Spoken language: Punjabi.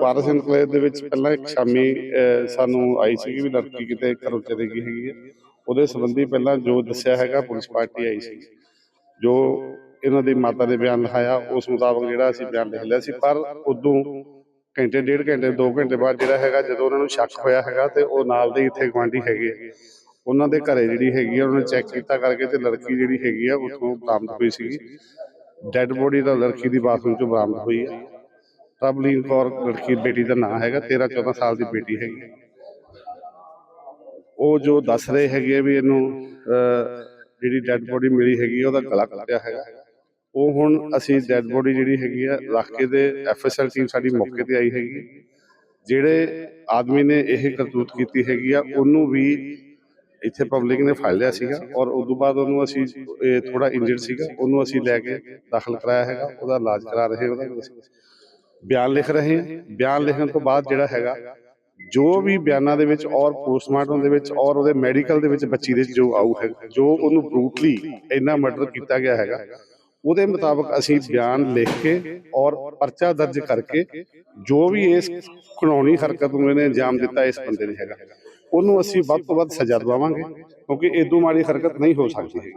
ਪਾਰਸ ਇਨਕਲੇਵ ਦੇ ਵਿੱਚ ਪਹਿਲਾਂ ਇੱਕ ਸ਼ਾਮੀ ਸਾਨੂੰ ਆਈ ਸੀ ਵੀ ਲੜਕੀ ਕਿਤੇ ਘਰੋਂ ਚਲੀ ਗਈ ਹੈਗੀ ਹੈ। ਉਹਦੇ ਸੰਬੰਧੀ ਪਹਿਲਾਂ ਜੋ ਦੱਸਿਆ ਹੈਗਾ, ਪੁਲਿਸ ਪਾਰਟੀ ਆਈ ਸੀ। ਜੋ ਇਹਨਾਂ ਦੀ ਮਾਤਾ ਦੇ ਬਿਆਨ ਲਿਖਾਇਆ, ਉਸ ਮੁਤਾਬਕ ਜਿਹੜਾ ਅਸੀਂ ਬਿਆਨ ਲਿਖ ਲਿਆ ਸੀ, ਪਰ ਉਦੋਂ ਘੰਟੇ, ਡੇਢ ਘੰਟੇ 2 ਘੰਟੇ ਬਾਅਦ ਜਿਹੜਾ ਹੈਗਾ, ਜਦੋਂ ਉਹਨਾਂ ਨੂੰ ਸ਼ੱਕ ਹੋਇਆ ਹੈਗਾ ਤੇ ਉਹ ਨਾਲ ਦੇ ਇੱਥੇ ਗਵਾਂਢੀ ਹੈਗੇ ਉਹਨਾਂ ਦੇ ਘਰੇ ਜਿਹੜੀ ਹੈਗੀ ਆ, ਉਹਨਾਂ ਨੇ ਚੈੱਕ ਕੀਤਾ ਕਰਕੇ ਤੇ ਲੜਕੀ ਜਿਹੜੀ ਹੈਗੀ ਆ, ਉੱਥੋਂ ਬਰਾਮਦ ਹੋਈ ਸੀਗੀ। ਡੈੱਡ ਬੋਡੀ ਦਾ ਲੜਕੀ ਦੀ ਬਾਥਰੂਮ ਚੋਂ ਬਰਾਮਦ ਹੋਈ ਹੈ ਰਬਲੀਨ ਕੌਰ ਲੜਕੀ ਬੇਟੀ ਦਾ ਨਾਂ ਹੈਗਾ 13 14 ਸਾਲ ਦੀ ਬੇਟੀ ਹੈਗੀ। ਉਹ ਜੋ ਦੱਸ ਰਹੇ ਹੈਗੇ ਵੀ ਇਹਨੂੰ ਜਿਹੜੀ ਡੈੱਡ ਬੋਡੀ ਮਿਲੀ ਹੈਗੀ ਉਹਦਾ ਗਲਾ ਕੱਟਿਆ ਹੈਗਾ। ਉਹ ਹੁਣ ਅਸੀਂ ਡੈੱਡ ਬੋਡੀ ਜਿਹੜੀ ਹੈਗੀ ਆ ਰੱਖ ਕੇ ਐਫਐਸਐਲ ਟੀਮ ਸਾਡੀ ਮੌਕੇ ਤੇ ਆਈ ਹੈਗੀ। ਜਿਹੜੇ ਆਦਮੀ ਨੇ ਇਹ ਕਰਤੂਤ ਕੀਤੀ ਹੈਗੀ ਆ, ਉਹਨੂੰ ਵੀ ਇੱਥੇ ਪਬਲਿਕ ਨੇ ਫੜ ਲਿਆ ਸੀਗਾ ਔਰ ਉਸ ਤੋਂ ਬਾਅਦ ਉਹਨੂੰ ਅਸੀਂ ਥੋੜਾ ਇੰਜਰਡ ਸੀਗਾ, ਉਹਨੂੰ ਅਸੀਂ ਲੈ ਕੇ ਦਾਖਲ ਕਰਾਇਆ ਹੈਗਾ, ਉਹਦਾ ਇਲਾਜ ਕਰਾ ਰਹੇ ਉਹਦਾ। ਬਿਆਨ ਲਿਖ ਰਹੇ ਹਾਂ। ਬਿਆਨ ਲਿਖਣ ਤੋਂ ਬਾਅਦ ਜਿਹੜਾ ਹੈਗਾ, ਜੋ ਵੀ ਬਿਆਨਾਂ ਦੇ ਵਿੱਚ ਔਰ ਪੋਸਟਮਾਰਟਮ ਦੇ ਵਿੱਚ ਔਰ ਉਹਦੇ ਮੈਡੀਕਲ ਦੇ ਵਿੱਚ ਬੱਚੀ ਦੇ ਜੋ ਆਊ ਹੈ ਜੋ ਉਹਨੂੰ ਬਰੂਟਲੀ ਇੰਨਾ ਮਰਡਰ ਕੀਤਾ ਗਿਆ ਹੈਗਾ, ਉਹਦੇ ਮੁਤਾਬਕ ਅਸੀਂ ਬਿਆਨ ਲਿਖ ਕੇ ਔਰ ਪਰਚਾ ਦਰਜ ਕਰਕੇ ਜੋ ਵੀ ਇਸ ਕਾਨੂੰਨੀ ਹਰਕਤ ਨੂੰ ਇਹਨੇ ਅੰਜਾਮ ਦਿੱਤਾ ਇਸ ਬੰਦੇ ਨੇ ਹੈਗਾ, ਉਹਨੂੰ ਅਸੀਂ ਵੱਧ ਤੋਂ ਵੱਧ ਸਜ਼ਾ ਦਵਾਵਾਂਗੇ, ਕਿਉਂਕਿ ਇਦੋਂ ਮਾੜੀ ਹਰਕਤ ਨਹੀਂ ਹੋ ਸਕਦੀ।